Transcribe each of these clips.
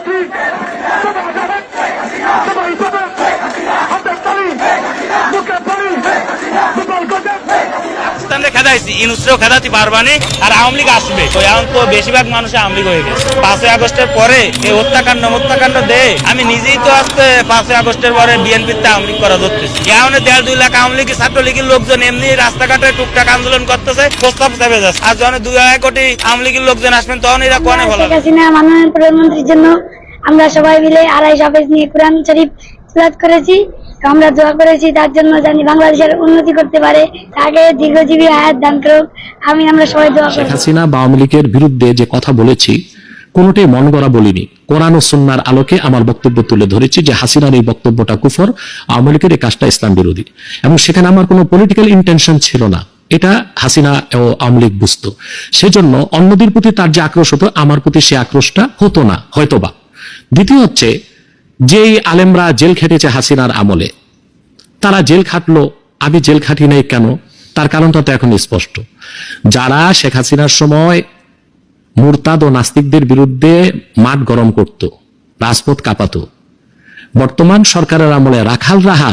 ঠিক সবাই সবাই সবাই খেদাইছি, ইনুসরেও খেদাতে পারবানি, আর আওয়ামী লীগ আসবে। তো এখন তো বেশিরভাগ মানুষ আওয়ামী লীগ হয়ে গেছে। পাঁচই আগস্টের পরে এই হত্যাকাণ্ড হত্যাকাণ্ড আমি নিজেই তো আজকে পাঁচই আগস্টের পরে বিএনপিতে আওয়ামী লীগ করা ধরতেছি। দেড় দুই লাখ আওয়ামী লীগ ছাত্রলীগের লোকজন এমনি রাস্তাঘাটে টুকটাক আন্দোলন করতেছে, প্রস্তাব যাচ্ছে। আর যখন দুই আড়াই কোটি আওয়ামী লীগের লোকজন আসবেন তখন এরা ভালো মাননীয় প্রধানমন্ত্রীর জন্য আমরা সবাই মিলে আড়াই হাফেজ নিয়ে কোরআন শরীফ করেছি। তো আমরা দোয়া করেছি তার জন্য জানি বাংলাদেশের উন্নতি করতে পারে। তাকে দীর্ঘজীবী আয়াত দান করুক। আমি আমরা সবাই দোয়া শেখ করি। হাসিনা বা আওয়ামী লীগের বিরুদ্ধে যে কথা বলেছি কোনটাই মন গড়া বলিনি। কোরআন ও সুন্নার আলোকে আমার বক্তব্য তুলে ধরেছি যে হাসিনার এই বক্তব্যটা কুফর আওয়ামী লীগের এই কাজটা ইসলাম বিরোধী। এবং সেখানে আমার কোনো পলিটিক্যাল ইন্টেনশন ছিল না। এটা হাসিনা ও আওয়ামী লীগ বুঝতো। সেজন্য অন্যদের প্রতি তার যে আক্রোশ হতো আমার প্রতি সে আক্রোশটা হতো না হয়তোবা। দ্বিতীয় হচ্ছে যেই আলেমরা জেল খেটেছে হাসিনার আমলে, তারা জেল খাটলো, আমি জেল খাটি নাই কেন? তার কারণটা তো এখন স্পষ্ট। যারা শেখ হাসিনার সময় মুরতাদ ও নাস্তিকদের বিরুদ্ধে মাঠ গরম করত, রাজপথ কাঁপাতো, বর্তমান সরকারের আমলে রাখাল রাহা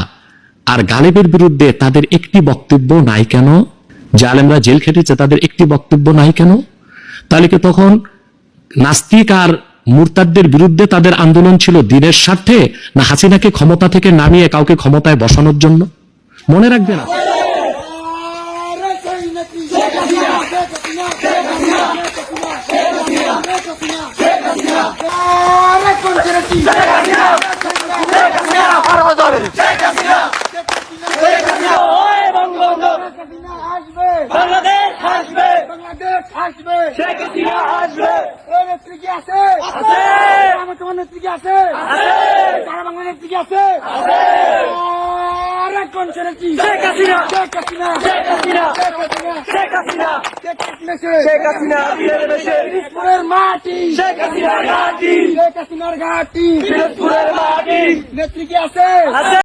আর গালিবের বিরুদ্ধে তাদের একটি বক্তব্য নাই কেন? যে আলেমরা জেল খেটেছে, তাদের একটি বক্তব্য নাই কেন? তাহলে কি তখন নাস্তিক আর মুরতাদদের বিরুদ্ধে তাদের আন্দোলন ছিল দিনের স্বার্থে, না হাসিনাকে ক্ষমতা থেকে নামিয়ে কাউকে ক্ষমতায় বসানোর জন্য? মনে রাখবেন বাংলাদেশ আসবে বাংলাদেশ আসবে শেখ হাসিনা আসবে নেত্রী কি আছে আছে আমার তোমার নেত্রী কি আছে আছে সারা বাংলা নেত্রী কি আছে আছে কোন ছেলে কি শেখ মাটি নেত্রী কি আছে।